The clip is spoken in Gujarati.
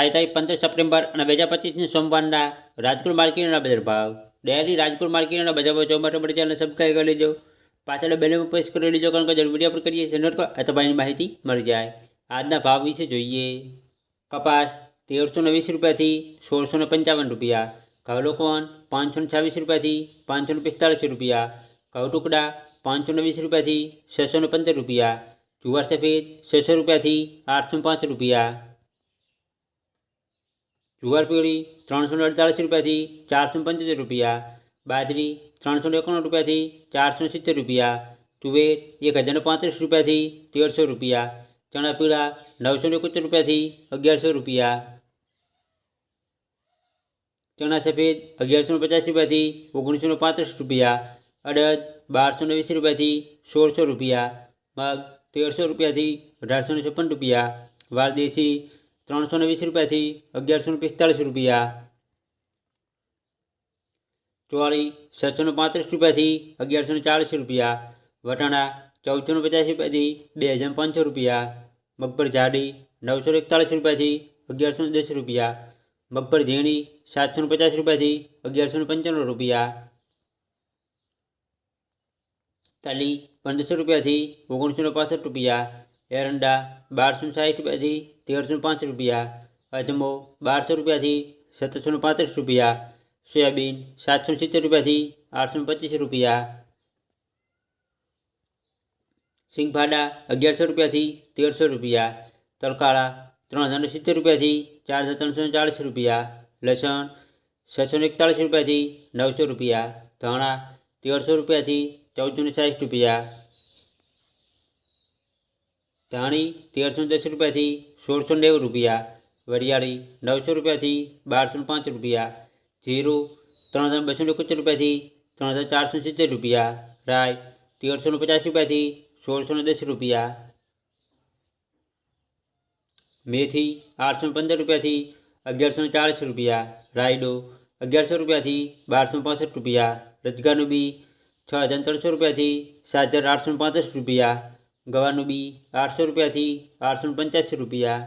આઈ તાહી 15 સપ્ટેમ્બર 2025 ને સોમવારના રાજકપુર માર્કેટના બજાર ભાવ ડેલી રાજકપુર માર્કેટના બજાર ભાવ જોમાટો પર ચેનલને સબસ્ક્રાઇબ કરી લેજો પાછળ બેલ પર ક્લિક કરી દેજો કારણ કે જો વિડિયો પર ક્લિક જે ચેનલ તો આ તો બાઈની માહિતી મળી જાય આજના ભાવ વિશે જોઈએ કપાસ 1320 રૂપિયા થી 1655 રૂપિયા ઘાળોકોન 524 રૂપિયા થી 545 રૂપિયા ઘા ટુકડા 520 રૂપિયા થી 615 રૂપિયા જુવાર સફેદ 600 રૂપિયા થી 805 રૂપિયા जुगार पीड़ी त्रो अड़तालीस रुपया थी चार सौ पंचोतेर रुपया बाजरी त्रो एक रुपया थी चार सौ सित्तेर रुपया तुवेर एक हज़ार पैंतीस रुपया थी तेरह सौ रुपया चना पीड़ा नौ सौ इकोतेर रुपया थी अगियार सौ रुपया चना सफेद अगियार सौ पचास रुपया थी ओगनीस सौ पैंतीस रुपया अड़द बार सौ वीस रुपया थी सोल सौ रुपया मग तेरह सौ रुपया थी अठार सौ छप्पन रुपया वारदेसी ત્રણસો ને વીસ રૂપિયાથી અગિયારસો ને પિસ્તાળીસ રૂપિયા ચોવાળી સાતસો ને પાંત્રીસ રૂપિયાથી અગિયારસો ને ચાલીસ રૂપિયા વટાણા ચૌદસો ને પચાસ રૂપિયાથી બે હજાર પાંચસો રૂપિયા મગફળી જાડી નવસો એકતાળીસ રૂપિયાથી અગિયારસો ને દસ રૂપિયા મગફળી ઝીણી સાતસો ને પચાસ રૂપિયાથી અગિયારસો ને પંચાણું રૂપિયા તલી પંદરસો રૂપિયાથી ઓગણીસો ને પાસઠ રૂપિયા એરંડા બારસો સાઠ રૂપિયાથી તેરસો પાંચ રૂપિયા અજમો બારસો રૂપિયાથી સત્તરસો પાંત્રીસ રૂપિયા સોયાબીન સાતસો સિત્તેર રૂપિયાથી આઠસો પચીસ રૂપિયા સિંગફાડા અગિયારસો રૂપિયાથી તેરસો રૂપિયા તલકાળા ત્રણ હજાર સિત્તેર રૂપિયાથી ચાર હજાર ત્રણસો ચાલીસ રૂપિયા લસણ છસો એકતાળીસ રૂપિયાથી નવસો રૂપિયા ધાણા તેરસો રૂપિયાથી ચૌદસો સાઠ રૂપિયા धाणी तेर सौ दस रुपया थी सोल सौ नेव रुपया वरियाड़ी नौ सौ रुपया थी बार सौ पांच रुपया जीरो तरह हज़ार बसो एकोतर रुपया थी तरह हज़ार चार सौ सीतेर रुपया राय तेर सौ पचास रुपया थी सोल सौ दस रुपया मेथी आठ सौ पंदर रुपया थी अगियार सौ चालीस रुपया रायडो अगियार सौ रुपया थी बार सौ पांसठ रुपया रजगानुबी बी हज़ार तरह सौ रुपया थी सात हज़ार आठ सौ पाँसठ रुपया ગવાનું બી આઠસો રૂપિયાથી આઠસો પંચ્યાસી રૂપિયા